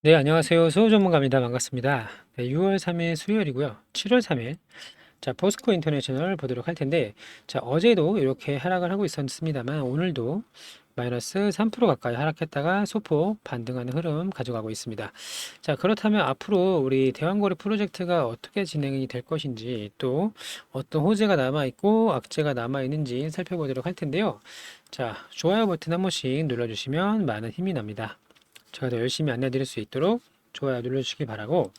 네, 안녕하세요. 수호 전문가입니다. 반갑습니다. 네, 6월 3일 수요일이고요. 7월 3일 자 포스코 인터내셔널 보도록 할 텐데 자 어제도 이렇게 하락을 하고 있었습니다만 오늘도 마이너스 3% 가까이 하락했다가 소폭 반등하는 흐름 가져가고 있습니다. 자 그렇다면 앞으로 우리 대왕거래 프로젝트가 어떻게 진행이 될 것인지 또 어떤 호재가 남아 있고 악재가 남아 있는지 살펴보도록 할 텐데요. 자 좋아요 버튼 한 번씩 눌러주시면 많은 힘이 납니다. 제가 더 열심히 안내 드릴 수 있도록 좋아요 눌러주시기 바라고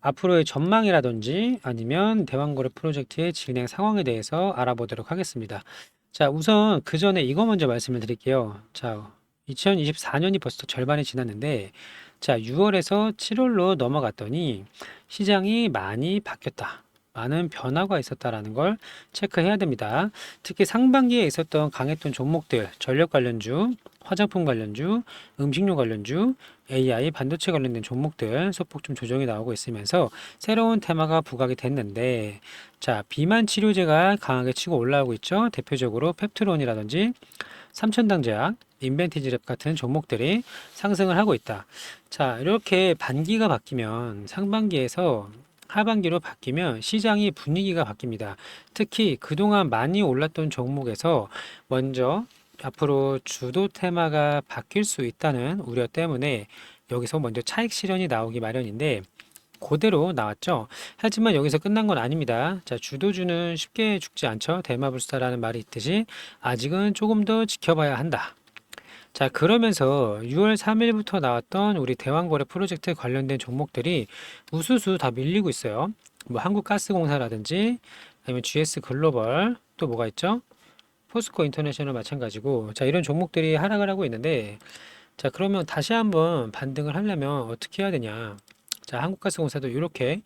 앞으로의 전망이라든지 아니면 대왕거래 프로젝트의 진행 상황에 대해서 알아보도록 하겠습니다. 자, 우선 그 전에 이거 먼저 말씀을 드릴게요. 자, 2024년이 벌써 절반이 지났는데, 자, 6월에서 7월로 넘어갔더니 시장이 많이 바뀌었다. 많은 변화가 있었다라는 걸 체크해야 됩니다. 특히 상반기에 있었던 강했던 종목들, 전력 관련주, 화장품 관련주, 음식료 관련주, AI, 반도체 관련된 종목들 소폭 좀 조정이 나오고 있으면서 새로운 테마가 부각이 됐는데, 자, 비만 치료제가 강하게 치고 올라오고 있죠. 대표적으로 펩트론이라든지 삼천당제약, 인벤티지랩 같은 종목들이 상승을 하고 있다. 자, 이렇게 반기가 바뀌면 상반기에서 하반기로 바뀌면 시장이 분위기가 바뀝니다. 특히 그동안 많이 올랐던 종목에서 먼저 앞으로 주도 테마가 바뀔 수 있다는 우려 때문에 여기서 먼저 차익 실현이 나오기 마련인데 그대로 나왔죠. 하지만 여기서 끝난 건 아닙니다. 자, 주도주는 쉽게 죽지 않죠. 대마불사라는 말이 있듯이 아직은 조금 더 지켜봐야 한다. 자, 그러면서 6월 3일부터 나왔던 우리 대왕거래 프로젝트 관련된 종목들이 우수수 다 밀리고 있어요. 뭐 한국가스공사라든지 아니면 GS 글로벌 또 뭐가 있죠? 포스코 인터내셔널 마찬가지고 자, 이런 종목들이 하락을 하고 있는데 자, 그러면 다시 한번 반등을 하려면 어떻게 해야 되냐? 자, 한국가스공사도 이렇게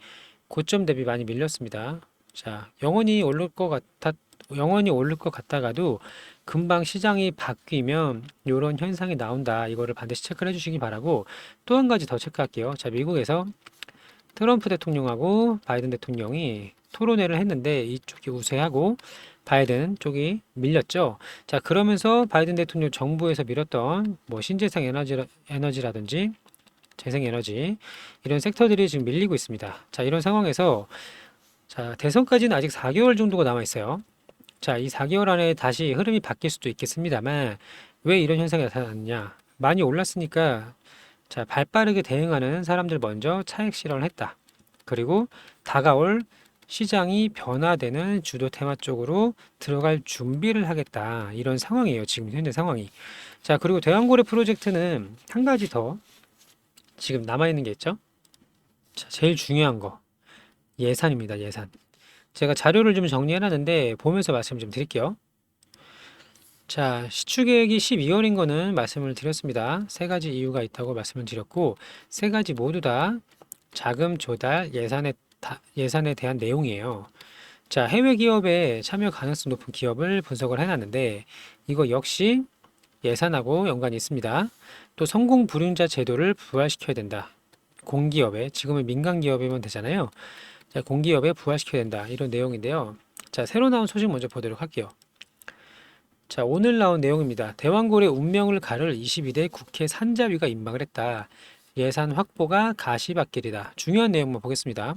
고점 대비 많이 밀렸습니다. 자, 영원히 오를 것 같았 영원히 오를 것 같다가도 금방 시장이 바뀌면 이런 현상이 나온다. 이거를 반드시 체크를 해주시기 바라고 또 한 가지 더 체크할게요. 자, 미국에서 트럼프 대통령하고 바이든 대통령이 토론회를 했는데 이쪽이 우세하고 바이든 쪽이 밀렸죠. 자, 그러면서 바이든 대통령 정부에서 밀었던 뭐 신재생 에너지, 에너지라든지 재생에너지 이런 섹터들이 지금 밀리고 있습니다. 자, 이런 상황에서 자, 대선까지는 아직 4개월 정도가 남아 있어요. 자, 이 4개월 안에 다시 흐름이 바뀔 수도 있겠습니다만 왜 이런 현상이 나타났냐? 많이 올랐으니까 자, 발빠르게 대응하는 사람들 먼저 차익 실현을 했다. 그리고 다가올 시장이 변화되는 주도 테마 쪽으로 들어갈 준비를 하겠다. 이런 상황이에요. 지금 현재 상황이. 자, 그리고 대왕고래 프로젝트는 한 가지 더 지금 남아있는 게 있죠? 자, 제일 중요한 거. 예산입니다. 예산. 제가 자료를 좀 정리해놨는데 보면서 말씀 좀 드릴게요. 자, 시추계획이 12월인 거는 말씀을 드렸습니다. 세 가지 이유가 있다고 말씀을 드렸고, 세 가지 모두 다 자금 조달 예산에, 다- 예산에 대한 내용이에요. 자, 해외 기업에 참여 가능성 높은 기업을 분석을 해놨는데, 이거 역시 예산하고 연관이 있습니다. 또 성공 불임자 제도를 부활시켜야 된다. 공기업에, 지금은 민간 기업이면 되잖아요. 자, 공기업에 부활시켜야 된다. 이런 내용인데요. 자, 새로 나온 소식 먼저 보도록 할게요. 자, 오늘 나온 내용입니다. 대왕골의 운명을 가를 22대 국회 산자위가 임명을 했다. 예산 확보가 가시밭길이다. 중요한 내용만 보겠습니다.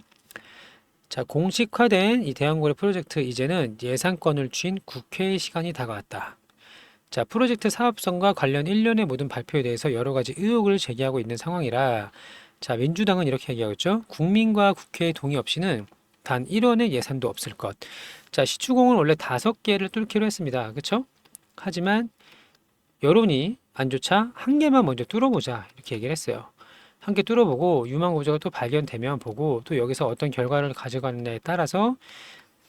자, 공식화된 이 대왕고래 프로젝트 이제는 예산권을 쥔 국회의 시간이 다가왔다. 자, 프로젝트 사업성과 관련 일련의 모든 발표에 대해서 여러 가지 의혹을 제기하고 있는 상황이라 자, 민주당은 이렇게 얘기하고 있죠. 국민과 국회의 동의 없이는 단 1원의 예산도 없을 것. 자, 시추공은 원래 다섯 개를 뚫기로 했습니다. 그렇죠? 하지만 여론이 안 좋자 한 개만 먼저 뚫어보자 이렇게 얘기를 했어요. 한 개 뚫어보고 유망 구조가 또 발견되면 보고 또 여기서 어떤 결과를 가져가느냐에 따라서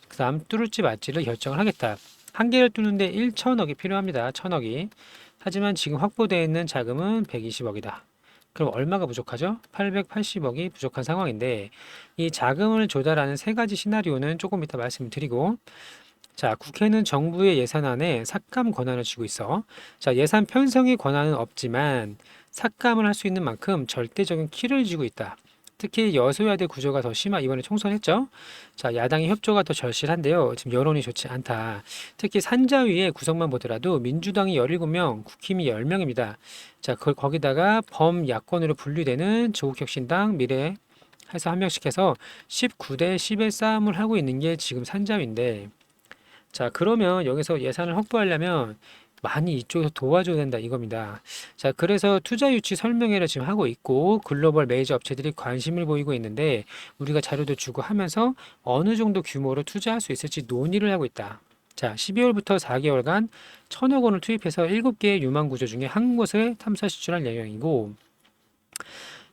그 다음 뚫을지 말지를 결정을 하겠다. 한 개를 뚫는데 1천억이 필요합니다. 천억이. 하지만 지금 확보되어 있는 자금은 120억이다. 그럼 얼마가 부족하죠? 880억이 부족한 상황인데 이 자금을 조달하는 세 가지 시나리오는 조금 이따 말씀드리고 자, 국회는 정부의 예산안에 삭감 권한을 쥐고 있어. 자, 예산 편성의 권한은 없지만 삭감을 할 수 있는 만큼 절대적인 키를 쥐고 있다. 특히 여소야대 구조가 더 심하 이번에 총선했죠. 자, 야당의 협조가 더 절실한데요. 지금 여론이 좋지 않다. 특히 산자위의 구성만 보더라도 민주당이 17명, 국힘이 10명입니다. 자, 그 거기다가 범야권으로 분류되는 조국혁신당, 미래 해서 한 명씩 해서 19대 10의 싸움을 하고 있는 게 지금 산자위인데 자, 그러면 여기서 예산을 확보하려면 많이 이쪽에서 도와줘야 된다 이겁니다. 자, 그래서 투자 유치 설명회를 지금 하고 있고 글로벌 메이저 업체들이 관심을 보이고 있는데 우리가 자료도 주고 하면서 어느 정도 규모로 투자할 수 있을지 논의를 하고 있다. 자, 12월부터 4개월간 천억 원을 투입해서 7개의 유망 구조 중에 한 곳에 탐사 시출할 예정이고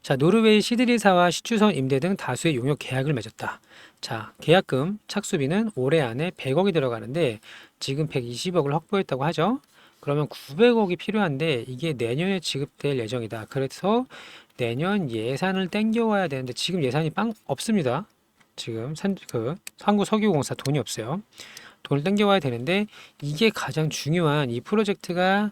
자, 노르웨이 시드리사와 시추선 임대 등 다수의 용역 계약을 맺었다. 자, 계약금 착수비는 올해 안에 100억이 들어가는데 지금 120억을 확보했다고 하죠. 그러면 900억이 필요한데 이게 내년에 지급될 예정이다. 그래서 내년 예산을 땡겨와야 되는데 지금 예산이 빵 없습니다. 지금 산, 그 한국 석유공사 돈이 없어요. 돈을 땡겨와야 되는데 이게 가장 중요한 이 프로젝트가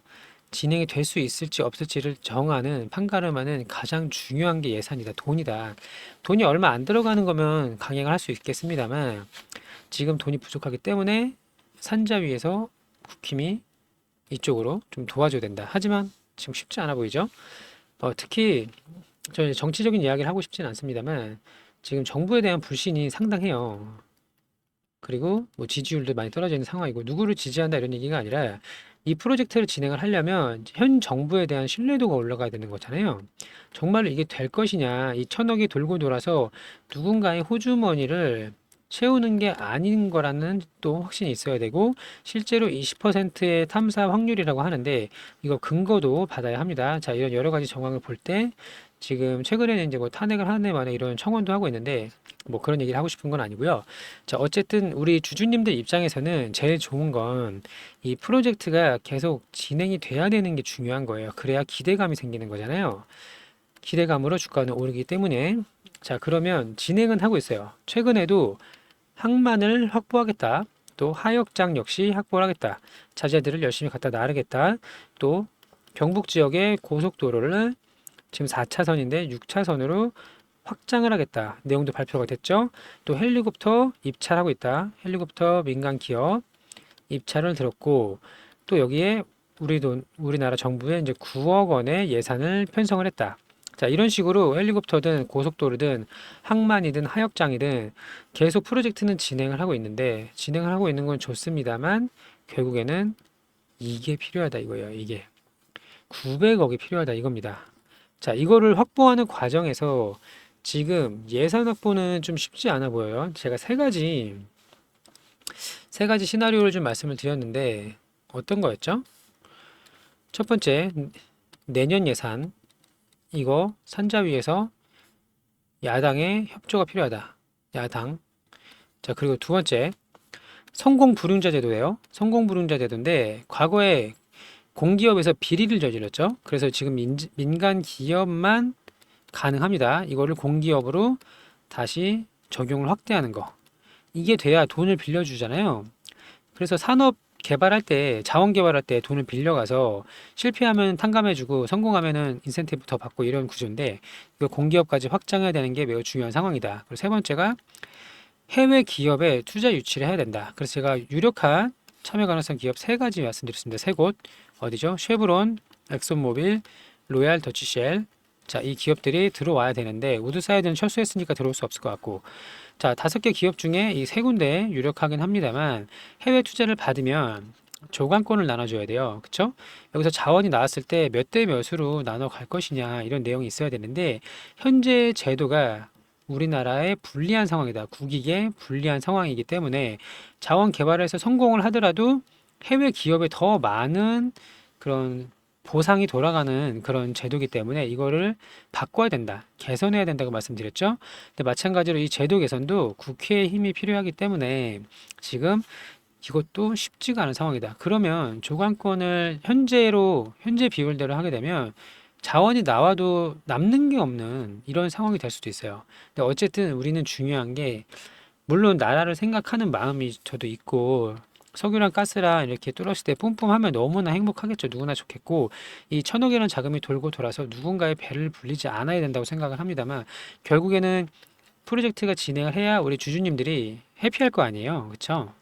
진행이 될 수 있을지 없을지를 정하는 판가름하는 가장 중요한 게 예산이다. 돈이다. 돈이 얼마 안 들어가는 거면 강행을 할 수 있겠습니다만 지금 돈이 부족하기 때문에 산자위에서 국힘이 이쪽으로 좀 도와줘야 된다. 하지만 지금 쉽지 않아 보이죠? 어, 특히 저 정치적인 이야기를 하고 싶지는 않습니다만 지금 정부에 대한 불신이 상당해요. 그리고 뭐 지지율도 많이 떨어져 있는 상황이고 누구를 지지한다 이런 얘기가 아니라 이 프로젝트를 진행을 하려면 현 정부에 대한 신뢰도가 올라가야 되는 거잖아요. 정말로 이게 될 것이냐, 이 천억이 돌고 돌아서 누군가의 호주머니를 채우는 게 아닌 거라는 또 확신이 있어야 되고 실제로 20%의 탐사 확률이라고 하는데 이거 근거도 받아야 합니다. 자, 이런 여러 가지 정황을 볼 때 지금 최근에는 이제 뭐 탄핵을 하네 만에 이런 청원도 하고 있는데 뭐 그런 얘기를 하고 싶은 건 아니고요. 자, 어쨌든 우리 주주님들 입장에서는 제일 좋은 건 이 프로젝트가 계속 진행이 돼야 되는 게 중요한 거예요. 그래야 기대감이 생기는 거잖아요. 기대감으로 주가는 오르기 때문에 자, 그러면 진행은 하고 있어요. 최근에도 항만을 확보하겠다. 또 하역장 역시 확보를 하겠다. 자재들을 열심히 갖다 나르겠다. 또 경북 지역의 고속도로를 지금 4차선인데 6차선으로 확장을 하겠다. 내용도 발표가 됐죠. 또 헬리콥터 입찰하고 있다. 헬리콥터 민간 기업 입찰을 들었고 또 여기에 우리 돈 우리나라 정부에 이제 9억 원의 예산을 편성을 했다. 자, 이런 식으로 헬리콥터든 고속도로든 항만이든 하역장이든 계속 프로젝트는 진행을 하고 있는데 진행을 하고 있는 건 좋습니다만 결국에는 이게 필요하다 이거예요. 이게 900억이 필요하다 이겁니다. 자, 이거를 확보하는 과정에서 지금 예산 확보는 좀 쉽지 않아 보여요. 제가 세 가지 세 가지 시나리오를 좀 말씀을 드렸는데 어떤 거였죠? 첫 번째 내년 예산 이거 산자위에서 야당의 협조가 필요하다. 야당. 자, 그리고 두 번째 성공 불응자 제도예요. 성공 불응자 제도인데 과거에 공기업에서 비리를 저질렀죠. 그래서 지금 민, 민간 기업만 가능합니다. 이거를 공기업으로 다시 적용을 확대하는 거. 이게 돼야 돈을 빌려주잖아요. 그래서 산업 개발할 때, 자원 개발할 때 돈을 빌려가서 실패하면 탕감해주고 성공하면은 인센티브 더 받고 이런 구조인데 이거 공기업까지 확장해야 되는 게 매우 중요한 상황이다. 그리고 세 번째가 해외 기업에 투자 유치를 해야 된다. 그래서 제가 유력한 참여 가능성 기업 세 가지 말씀드렸습니다. 세 곳 어디죠? 쉐브론, 엑손모빌, 로얄 더치쉘. 자, 이 기업들이 들어와야 되는데 우드사이드는 철수했으니까 들어올 수 없을 것 같고 자, 다섯 개 기업 중에 이 세 군데 유력하긴 합니다만 해외 투자를 받으면 조관권을 나눠줘야 돼요. 그쵸? 여기서 자원이 나왔을 때 몇 대 몇으로 나눠 갈 것이냐 이런 내용이 있어야 되는데 현재 제도가 우리나라의 불리한 상황이다. 국익에 불리한 상황이기 때문에 자원 개발에서 성공을 하더라도 해외 기업에 더 많은 그런 보상이 돌아가는 그런 제도이기 때문에 이거를 바꿔야 된다. 개선해야 된다고 말씀드렸죠. 근데 마찬가지로 이 제도 개선도 국회의 힘이 필요하기 때문에 지금 이것도 쉽지가 않은 상황이다. 그러면 조관권을 현재로 현재 비율대로 하게 되면 자원이 나와도 남는 게 없는 이런 상황이 될 수도 있어요. 근데 어쨌든 우리는 중요한 게 물론 나라를 생각하는 마음이 저도 있고 석유랑 가스랑 이렇게 뚫었을 때 뿜뿜하면 너무나 행복하겠죠. 누구나 좋겠고 이 천억이라는 자금이 돌고 돌아서 누군가의 배를 불리지 않아야 된다고 생각을 합니다만 결국에는 프로젝트가 진행을 해야 우리 주주님들이 해피할 거 아니에요. 그렇죠?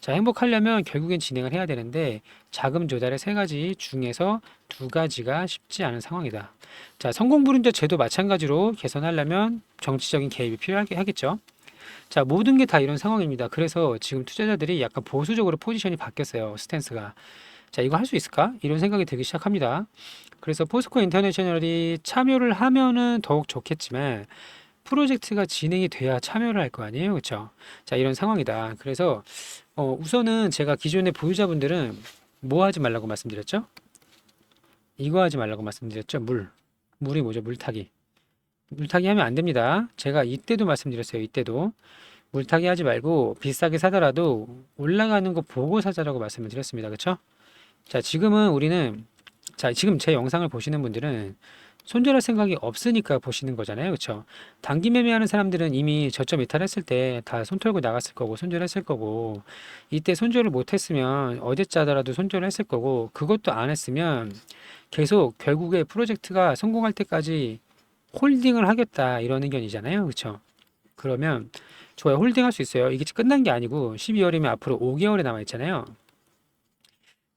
자, 행복하려면 결국엔 진행을 해야 되는데 자금 조달의 세 가지 중에서 두 가지가 쉽지 않은 상황이다. 자, 성공불임자 제도 마찬가지로 개선하려면 정치적인 개입이 필요하겠죠. 자, 모든 게 다 이런 상황입니다. 그래서 지금 투자자들이 약간 보수적으로 포지션이 바뀌었어요. 스탠스가. 자, 이거 할 수 있을까? 이런 생각이 들기 시작합니다. 그래서 포스코 인터내셔널이 참여를 하면은 더욱 좋겠지만 프로젝트가 진행이 돼야 참여를 할 거 아니에요. 그렇죠? 자, 이런 상황이다. 그래서 어, 우선은 제가 기존의 보유자분들은 뭐 하지 말라고 말씀드렸죠? 이거 하지 말라고 말씀드렸죠? 물. 물이 뭐죠? 물타기. 물타기 하면 안 됩니다. 제가 이때도 말씀드렸어요. 이때도. 물타기 하지 말고 비싸게 사더라도 올라가는 거 보고 사자라고 말씀을 드렸습니다. 그렇죠? 자, 지금은 우리는 자, 지금 제 영상을 보시는 분들은 손절할 생각이 없으니까 보시는 거잖아요. 그렇죠? 단기 매매하는 사람들은 이미 저점 이탈했을 때 다 손 털고 나갔을 거고 손절했을 거고 이때 손절을 못 했으면 어제 짜더라도 손절을 했을 거고 그것도 안 했으면 계속 결국에 프로젝트가 성공할 때까지 홀딩을 하겠다 이런 의견이잖아요. 그렇죠? 그러면 좋아요. 홀딩할 수 있어요. 이게 끝난 게 아니고 12월이면 앞으로 5개월이 남아 있잖아요.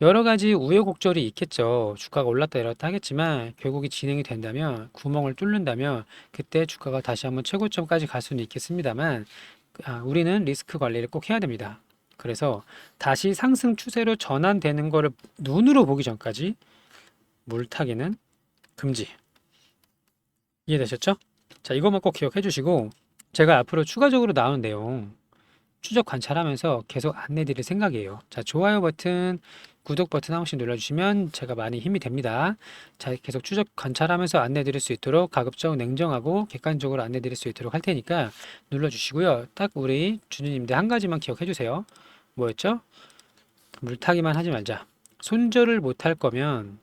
여러 가지 우여곡절이 있겠죠. 주가가 올랐다 내렸다 하겠지만 결국이 진행이 된다면 구멍을 뚫는다면 그때 주가가 다시 한번 최고점까지 갈 수는 있겠습니다만 아, 우리는 리스크 관리를 꼭 해야 됩니다. 그래서 다시 상승 추세로 전환되는 거를 눈으로 보기 전까지 물타기는 금지. 이해되셨죠? 자, 이것만 꼭 기억해 주시고 제가 앞으로 추가적으로 나오는 내용 추적 관찰하면서 계속 안내 드릴 생각이에요. 자, 좋아요 버튼, 구독 버튼 한 번씩 눌러주시면 제가 많이 힘이 됩니다. 자, 계속 추적 관찰하면서 안내 드릴 수 있도록 가급적 냉정하고 객관적으로 안내 드릴 수 있도록 할 테니까 눌러주시고요. 딱 우리 주주님들 한 가지만 기억해 주세요. 뭐였죠? 물타기만 하지 말자. 손절을 못할 거면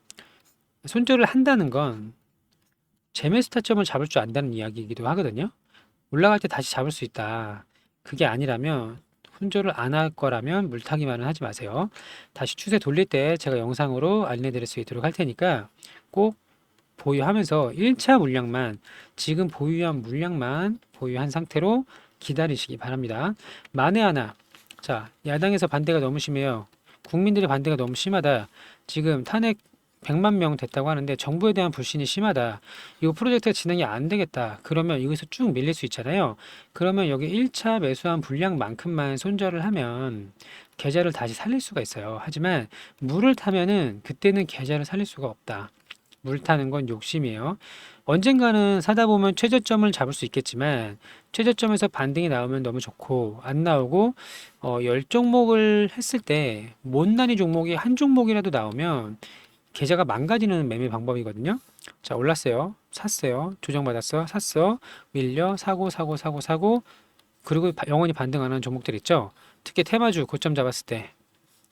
손절을 한다는 건 재매 스타점을 잡을 줄 안다는 이야기이기도 하거든요. 올라갈 때 다시 잡을 수 있다. 그게 아니라면 손절을 안할 거라면 물타기만은 하지 마세요. 다시 추세 돌릴 때 제가 영상으로 알려드릴 수 있도록 할 테니까 꼭 보유하면서 1차 물량만 지금 보유한 물량만 보유한 상태로 기다리시기 바랍니다. 만에 하나 자 야당에서 반대가 너무 심해요. 국민들의 반대가 너무 심하다. 지금 탄핵 100만 명 됐다고 하는데 정부에 대한 불신이 심하다. 이거 프로젝트가 진행이 안 되겠다. 그러면 여기서 쭉 밀릴 수 있잖아요. 그러면 여기 1차 매수한 분량만큼만 손절을 하면 계좌를 다시 살릴 수가 있어요. 하지만 물을 타면은 그때는 계좌를 살릴 수가 없다. 물 타는 건 욕심이에요. 언젠가는 사다 보면 최저점을 잡을 수 있겠지만 최저점에서 반등이 나오면 너무 좋고 안 나오고 어, 열 종목을 했을 때 못난이 종목이 한 종목이라도 나오면 계좌가 망가지는 매매 방법이거든요. 자, 올랐어요. 샀어요. 조정받았어. 샀어. 밀려. 사고, 사고, 사고, 사고. 그리고 바- 영원히 반등하는 종목들 있죠. 특히 테마주 고점 잡았을 때.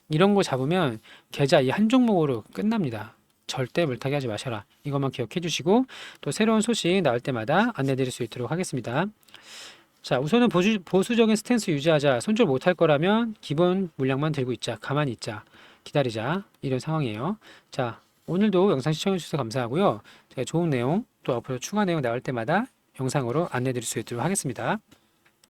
이런 거 잡으면 계좌 이 한 종목으로 끝납니다. 절대 물타기 하지 마셔라. 이것만 기억해 주시고 또 새로운 소식 나올 때마다 안내 드릴 수 있도록 하겠습니다. 자, 우선은 보수, 보수적인 스탠스 유지하자. 손절 못할 거라면 기본 물량만 들고 있자. 가만히 있자. 기다리자. 이런 상황이에요. 자, 오늘도 영상 시청해주셔서 감사하고요. 제가 좋은 내용, 또 앞으로 추가 내용 나올 때마다 영상으로 안내 드릴 수 있도록 하겠습니다.